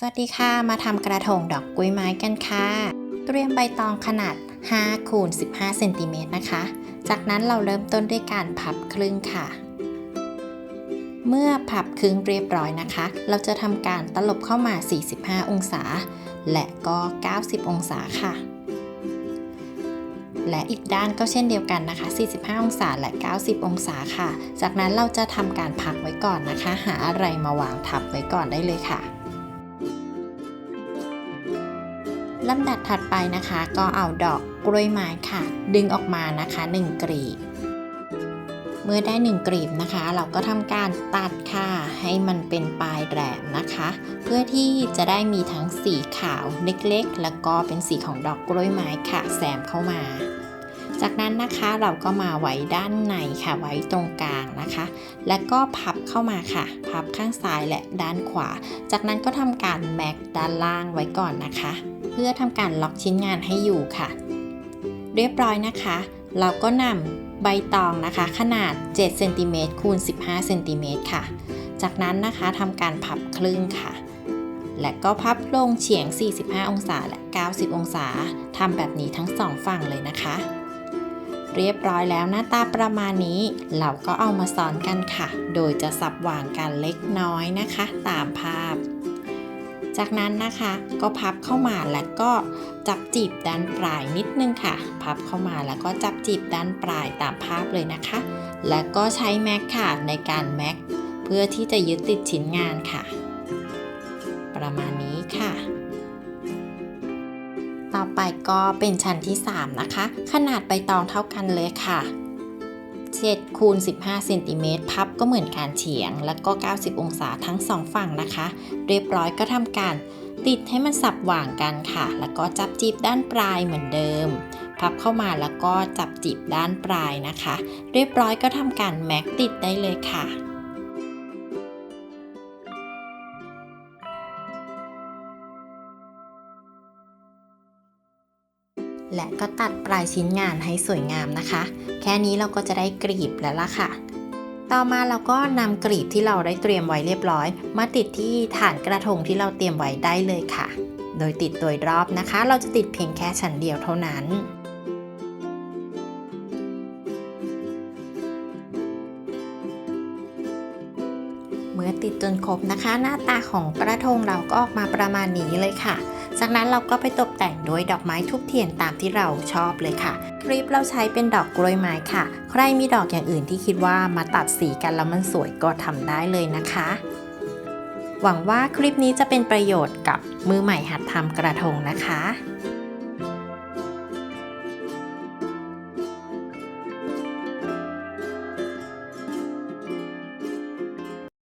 สวัสดีค่ะ มาทำกระทงดอกกล้วยไม้กันค่ะ เตรียมใบตองขนาด5คูณ15เซนติเมตรนะคะ จากนั้นเราเริ่มต้นด้วยการพับครึ่งค่ะ เมื่อพับครึ่งเรียบร้อยนะคะ เราจะทำการตลบเข้ามา 45 องศา และก็ 90 องศาค่ะ และอีกด้านก็เช่นเดียวกันนะคะ 45 องศาและ 90 องศาค่ะ จากนั้นเราจะทำการพักไว้ก่อนนะคะ หาอะไรมาวางทับไว้ก่อนได้เลยค่ะ ลำดับถัดไปนะคะ ก็เอาดอกกล้วยไม้ค่ะ ดึงออกมานะคะ 1 กรีบ เมื่อได้ 1 กรีบนะคะ เราก็ทำการตัดค่ะให้มันเป็นปลายแหลมนะคะ เพื่อที่จะได้มีทั้งสีขาวเล็กๆ แล้วก็เป็นสีของดอกกล้วยไม้ค่ะแซมเข้ามา จากนั้นนะคะเราก็มาไว้ด้านในค่ะไว้ตรงกลางนะคะ แล้วก็พับเข้ามาค่ะ พับข้างซ้ายและด้านขวา จากนั้นก็ทำการแม็กด้านล่างไว้ก่อนนะคะ เพื่อทำการล็อกชิ้นงานให้อยู่ค่ะ เรียบร้อยนะคะ เราก็นำใบตองนะคะ ขนาด7เซนติเมตรคูณ15เซนติเมตรค่ะ จากนั้นนะคะทำการพับครึ่งค่ะและก็พับลงเฉียง 45 องศาและ 90 องศา ทำแบบนี้ทั้งสองฝั่งเลยนะคะ เรียบร้อยแล้วหน้าตาประมาณนี้ เราก็เอามาซ้อนกันค่ะ โดยจะสับวางกันเล็กน้อยนะคะ ตามภาพ จากนั้นนะคะก็พับเข้ามาแล้วก็จับจีบด้านปลายนิดนึงค่ะ พับเข้ามาแล้วก็จับจีบด้านปลายตามภาพเลยนะคะ และก็ใช้แม็กค่ะในการแม็กเพื่อที่จะยึดติดชิ้นงานค่ะ ประมาณนี้ค่ะ ต่อไปก็เป็นชั้นที่ 3 นะคะ ขนาดใบตองเท่ากันเลยค่ะ7คูณ15เซนติเมตรพับก็เหมือนการเฉียง แล้วก็ 90 องศาทั้งสองฝั่งนะคะ เรียบร้อยก็ทำการติดให้มันสับหว่างกันค่ะ แล้วก็จับจีบด้านปลายเหมือนเดิม พับเข้ามาแล้วก็จับจีบด้านปลายนะคะ เรียบร้อยก็ทำการแม็กติดได้เลยค่ะ และก็ตัดปลายชิ้นงานให้สวยงามนะคะ แค่นี้เราก็จะได้กรีบแล้วล่ะค่ะ ต่อมาเราก็นำกรีบที่เราได้เตรียมไว้เรียบร้อย มาติดที่ฐานกระทงที่เราเตรียมไว้ได้เลยค่ะ โดยติดโดยรอบนะคะ เราจะติดเพียงแค่ชั้นเดียวเท่านั้น เมื่อติดจนครบนะคะ หน้าตาของกระทงเราก็ออกมาประมาณนี้เลยค่ะ จากนั้นเราก็ไปตกแต่งด้วยดอกไม้ทุบเทียนตามที่เราชอบเลยค่ะ คลิปเราใช้เป็นดอกกล้วยไม้ค่ะ ใครมีดอกอย่างอื่นที่คิดว่ามาตัดสีกันแล้วมันสวยก็ทำได้เลยนะคะ หวังว่าคลิปนี้จะเป็นประโยชน์กับมือใหม่หัดทำกระทงนะคะ